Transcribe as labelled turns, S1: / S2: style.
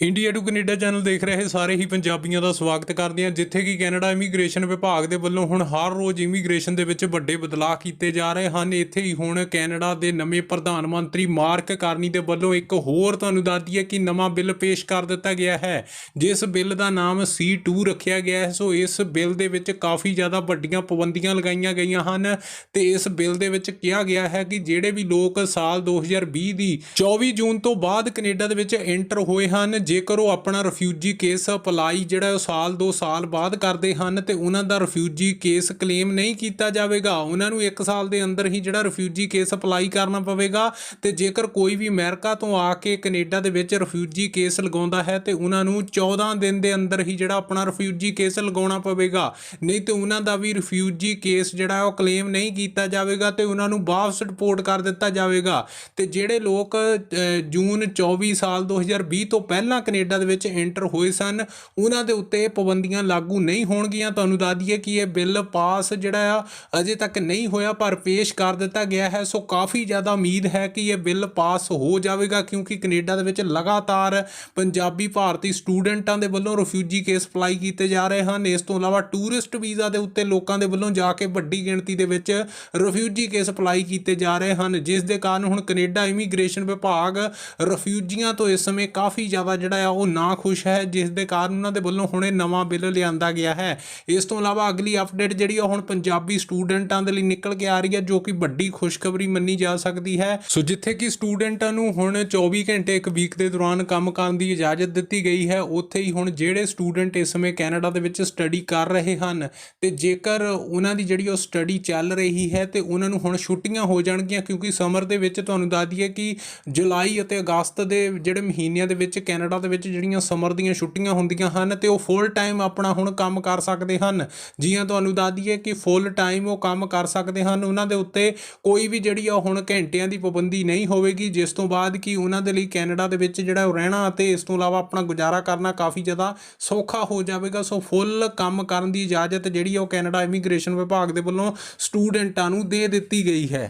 S1: India to Canada channel ਦੇਖ ਰਹੇ ਸਾਰੇ ਹੀ ਪੰਜਾਬੀਆਂ ਦਾ ਸਵਾਗਤ ਕਰਦੇ ਹਾਂ, ਜਿੱਥੇ ਕਿ ਕੈਨੇਡਾ ਇਮੀਗ੍ਰੇਸ਼ਨ ਵਿਭਾਗ ਦੇ ਵੱਲੋਂ ਹੁਣ ਹਰ ਰੋਜ਼ ਇਮੀਗ੍ਰੇਸ਼ਨ ਦੇ ਵਿੱਚ ਵੱਡੇ ਬਦਲਾਅ ਕੀਤੇ ਜਾ ਰਹੇ ਹਨ। ਇੱਥੇ ਹੀ ਹੁਣ ਕੈਨੇਡਾ ਦੇ ਨਵੇਂ ਪ੍ਰਧਾਨ ਮੰਤਰੀ ਮਾਰਕ ਕਾਰਨੀ ਦੇ ਵੱਲੋਂ ਇੱਕ ਹੋਰ ਤੁਹਾਨੂੰ ਦੱਸਦੀ ਹੈ ਕਿ ਨਵਾਂ ਬਿੱਲ ਪੇਸ਼ ਕਰ ਦਿੱਤਾ ਗਿਆ ਹੈ। ਜਿਸ ਬਿੱਲ ਦਾ ਨਾਮ C2 ਰੱਖਿਆ ਗਿਆ ਹੈ, ਸੋ ਇਸ ਬਿੱਲ ਦੇ ਵਿੱਚ ਕਾਫੀ ਜ਼ਿਆਦਾ ਵੱਡੀਆਂ ਪਾਬੰਦੀਆਂ ਲਗਾਈਆਂ ਗਈਆਂ ਹਨ ਤੇ ਇਸ ਬਿੱਲ ਦੇ ਵਿੱਚ ਕਿਹਾ ਗਿਆ ਹੈ ਕਿ ਜਿਹੜੇ ਵੀ ਲੋਕ ਸਾਲ 2020 ਦੀ 24 ਜੂਨ ਤੋਂ ਬਾਅਦ ਕੈਨੇਡਾ ਦੇ ਵਿੱਚ ਐਂਟਰ ਹੋਏ ਹਨ ਜੇਕਰ ਉਹ ਆਪਣਾ ਰਿਫਿਊਜੀ ਕੇਸ ਅਪਲਾਈ ਜਿਹੜਾ ਉਹ ਸਾਲ 2 ਸਾਲ ਬਾਅਦ ਕਰਦੇ ਹਨ ਤੇ ਉਹਨਾਂ ਦਾ ਰਿਫਿਊਜੀ ਕੇਸ ਕਲੇਮ ਨਹੀਂ ਕੀਤਾ ਜਾਵੇਗਾ, ਉਹਨਾਂ ਨੂੰ 1 ਸਾਲ ਦੇ ਅੰਦਰ ਹੀ ਜਿਹੜਾ ਰਿਫਿਊਜੀ ਕੇਸ ਅਪਲਾਈ ਕਰਨਾ ਪਵੇਗਾ ਤੇ ਜੇਕਰ ਕੋਈ ਵੀ ਅਮਰੀਕਾ ਤੋਂ ਆ ਕੇ ਕੈਨੇਡਾ ਦੇ ਵਿੱਚ ਰਿਫਿਊਜੀ ਕੇਸ ਲਗਾਉਂਦਾ ਹੈ ਤੇ ਉਹਨਾਂ ਨੂੰ 14 ਦਿਨ ਦੇ ਅੰਦਰ ਹੀ ਜਿਹੜਾ ਆਪਣਾ ਰਿਫਿਊਜੀ ਕੇਸ ਲਗਾਉਣਾ ਪਵੇਗਾ। ਨਹੀਂ ਤੇ ਉਹਨਾਂ ਦਾ ਵੀ ਰਿਫਿਊਜੀ ਕੇਸ ਜਿਹੜਾ ਉਹ ਕਲੇਮ ਨਹੀਂ ਕੀਤਾ ਜਾਵੇਗਾ ਤੇ ਉਹਨਾਂ ਨੂੰ ਵਾਪਸ ਰਿਪੋਰਟ ਕਰ ਦਿੱਤਾ ਜਾਵੇਗਾ। ਤੇ ਜਿਹੜੇ ਲੋਕ ਜੂਨ 24 ਸਾਲ 2020 ਤੋਂ ਪਹਿਲਾਂ ਕੈਨੇਡਾ ਦੇ ਵਿੱਚ ਐਂਟਰ ਹੋਏ ਸਨ। ਉਹਨਾਂ ਦੇ ਉੱਤੇ ਪਾਬੰਦੀਆਂ ਲਾਗੂ ਨਹੀਂ ਹੋਣਗੀਆਂ। ਤੁਹਾਨੂੰ ਦੱਸ ਦਈਏ ਕਿ ਇਹ ਬਿੱਲ ਪਾਸ ਜਿਹੜਾ ਆ, ਅਜੇ ਤੱਕ ਨਹੀਂ ਹੋਇਆ, ਪਰ ਪੇਸ਼ ਕਰ ਦਿੱਤਾ ਗਿਆ ਹੈ। ਸੋ ਕਾਫੀ ਜ਼ਿਆਦਾ ਉਮੀਦ ਹੈ ਕਿ ਇਹ ਬਿੱਲ ਪਾਸ ਹੋ ਜਾਵੇਗਾ, ਕਿਉਂਕਿ ਕੈਨੇਡਾ ਦੇ ਵਿੱਚ ਲਗਾਤਾਰ ਪੰਜਾਬੀ ਭਾਰਤੀ ਸਟੂਡੈਂਟਾਂ ਦੇ ਵੱਲੋਂ ਰਿਫਿਊਜੀ ਕੇਸ ਅਪਲਾਈ ਕੀਤੇ ਜਾ ਰਹੇ ਹਨ। ਇਸ ਤੋਂ ਇਲਾਵਾ ਟੂਰਿਸਟ ਵੀਜ਼ਾ ਦੇ ਉੱਤੇ ਲੋਕਾਂ ਦੇ ਵੱਲੋਂ ਜਾ ਕੇ ਵੱਡੀ ਗਿਣਤੀ ਦੇ ਵਿੱਚ ਰਿਫਿਊਜੀ ਕੇਸ ਅਪਲਾਈ ਕੀਤੇ ਜਾ ਰਹੇ ਹਨ। ਜਿਸ ਦੇ ਕਾਰਨ ਹੁਣ ਕੈਨੇਡਾ ਇਮੀਗ੍ਰੇਸ਼ਨ ਵਿਭਾਗ ਰਿਫਿਊਜੀਆਂ ਤੋਂ ਇਸ ਸਮੇਂ ਕਾਫੀ ਜ਼ਿਆਦਾ ਜਿਹੜਾ ਆ, ਉਹ ਨਾ ਖੁਸ਼ ਹੈ, ਜਿਸ ਦੇ ਕਾਰਨ ਉਹਨਾਂ ਦੇ ਵੱਲੋਂ ਹੁਣੇ ਨਵਾਂ ਬਿੱਲ ਲਿਆਂਦਾ ਗਿਆ ਹੈ। ਇਸ ਤੋਂ ਇਲਾਵਾ ਅਗਲੀ ਅਪਡੇਟ ਜਿਹੜੀ ਆ, ਹੁਣ ਪੰਜਾਬੀ ਸਟੂਡੈਂਟਾਂ ਦੇ ਲਈ ਨਿਕਲ ਕੇ ਆ ਰਹੀ ਹੈ, ਜੋ ਕਿ ਵੱਡੀ ਖੁਸ਼ਖਬਰੀ ਮੰਨੀ ਜਾ ਸਕਦੀ ਹੈ। ਸੋ ਜਿੱਥੇ ਕਿ ਸਟੂਡੈਂਟਾਂ ਨੂੰ ਹੁਣ 24 ਘੰਟੇ ਇੱਕ ਵੀਕ ਦੇ ਦੌਰਾਨ ਕੰਮ ਕਰਨ ਦੀ ਇਜਾਜ਼ਤ ਦਿੱਤੀ ਗਈ ਹੈ, ਉੱਥੇ ਹੀ ਹੁਣ ਜਿਹੜੇ ਸਟੂਡੈਂਟ ਇਸ ਸਮੇਂ ਕੈਨੇਡਾ ਦੇ ਵਿੱਚ ਸਟੱਡੀ ਕਰ ਰਹੇ ਹਨ ਤੇ ਜੇਕਰ ਉਹਨਾਂ ਦੀ ਜਿਹੜੀ ਉਹ ਸਟੱਡੀ ਚੱਲ ਰਹੀ ਹੈ ਤੇ ਉਹਨਾਂ ਨੂੰ ਹੁਣ ਛੁੱਟੀਆਂ ਹੋ ਜਾਣਗੀਆਂ, ਕਿਉਂਕਿ ਸਮਰ ਦੇ ਵਿੱਚ ਤੁਹਾਨੂੰ ਦੱਸ ਦਈਏ ਕਿ ਜੁਲਾਈ ਅਤੇ ਅਗਸਤ ਦੇ ਜਿਹੜੇ ਮਹੀਨਿਆਂ ਦੇ ਵਿੱਚ ਕੈਨੇਡਾ ਦੇ ਵਿੱਚ ਜਿਹੜੀਆਂ ਸਮਰ ਦੀਆਂ ਛੁੱਟੀਆਂ ਹੁੰਦੀਆਂ ਹਨ ਤੇ ਉਹ ਫੁੱਲ ਟਾਈਮ ਆਪਣਾ ਹੁਣ ਕੰਮ ਕਰ ਸਕਦੇ ਹਨ। ਜੀਆਂ ਤੁਹਾਨੂੰ ਦੱਸ ਦਈਏ ਕਿ ਫੁੱਲ ਟਾਈਮ ਉਹ ਕੰਮ ਕਰ ਸਕਦੇ ਹਨ। ਉਹਨਾਂ ਦੇ ਉੱਤੇ ਕੋਈ ਵੀ ਜਿਹੜੀ ਆ ਹੁਣ ਘੰਟਿਆਂ ਦੀ ਪਾਬੰਦੀ ਨਹੀਂ ਹੋਵੇਗੀ। ਜਿਸ ਤੋਂ ਬਾਅਦ ਕਿ ਉਹਨਾਂ ਦੇ ਲਈ ਕੈਨੇਡਾ ਦੇ ਵਿੱਚ ਜਿਹੜਾ ਉਹ ਰਹਿਣਾ ਅਤੇ ਇਸ ਤੋਂ ਇਲਾਵਾ ਆਪਣਾ ਗੁਜ਼ਾਰਾ ਕਰਨਾ ਕਾਫੀ ਜ਼ਿਆਦਾ ਸੌਖਾ ਹੋ ਜਾਵੇਗਾ। ਸੋ ਫੁੱਲ ਕੰਮ ਕਰਨ ਦੀ ਇਜਾਜ਼ਤ ਜਿਹੜੀ ਆ ਉਹ ਕੈਨੇਡਾ ਇਮੀਗ੍ਰੇਸ਼ਨ ਵਿਭਾਗ ਦੇ ਵੱਲੋਂ ਸਟੂਡੈਂਟਾਂ ਨੂੰ ਦੇ ਦਿੱਤੀ ਗਈ ਹੈ।